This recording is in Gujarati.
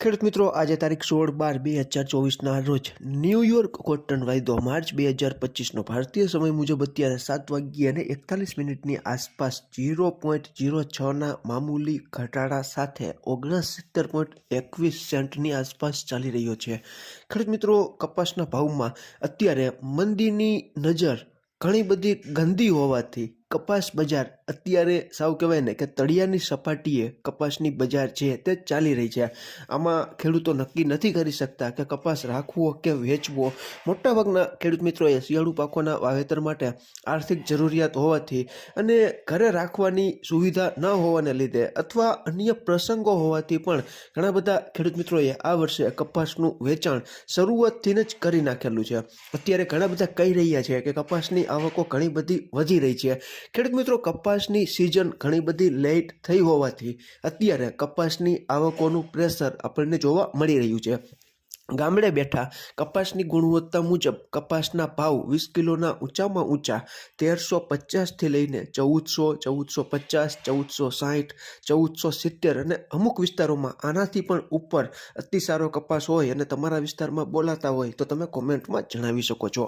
ખેડૂત મિત્રો, આજે તારીખ સોળ બાર બે હજાર ચોવીસના રોજ ન્યૂયોર્ક કોટન વાયદો માર્ચ બે હજાર પચીસનો ભારતીય સમય મુજબ અત્યારે સાત વાગ્યે અને એકતાલીસ મિનિટની આસપાસ જીરો પોઈન્ટ જીરો છના મામૂલી ઘટાડા સાથે ઓગણસિત્તેર પોઈન્ટ એકવીસ સેન્ટની આસપાસ ચાલી રહ્યો છે. ખેડૂત મિત્રો, કપાસના ભાવમાં અત્યારે મંદીની નજર ઘણી બધી ગંદી હોવાથી કપાસ બજાર. અત્યારે સાવ કહેવાય ને કે તળિયાની સપાટીએ કપાસની બજાર છે તે ચાલી રહી છે. આમાં ખેડૂતો નક્કી નથી કરી શકતા કે કપાસ રાખવો કે વેચવો. મોટાભાગના ખેડૂત મિત્રોએ શિયાળુ પાકોના વાવેતર માટે આર્થિક જરૂરિયાત હોવાથી અને ઘરે રાખવાની સુવિધા ન હોવાને લીધે અથવા અન્ય પ્રસંગો હોવાથી પણ ઘણા બધા ખેડૂત મિત્રોએ આ વર્ષે કપાસનું વેચાણ શરૂઆતથી જ કરી નાખેલું છે. અત્યારે ઘણા બધા કહી રહ્યા છે કે કપાસની આવકો ઘણી બધી વધી રહી છે. ખેડૂત મિત્રો, કપાસની સિઝન ઘણી બધી લેટ થઈ હોવાથી અત્યારે કપાસની આવકોનું પ્રેશર આપણને જોવા મળી રહ્યું છે. ગામડે બેઠા કપાસની ગુણવત્તા મુજબ કપાસના ભાવ વીસ કિલોના ઊંચામાં ઊંચા તેરસો પચાસથી લઈને ચૌદસો ચૌદસો પચાસ, ચૌદસો સાહીઠ, ચૌદસો સિત્તેર અને અમુક વિસ્તારોમાં આનાથી પણ ઉપર અતિ સારો કપાસ હોય અને તમારા વિસ્તારમાં બોલાતા હોય તો તમે કોમેન્ટમાં જણાવી શકો છો.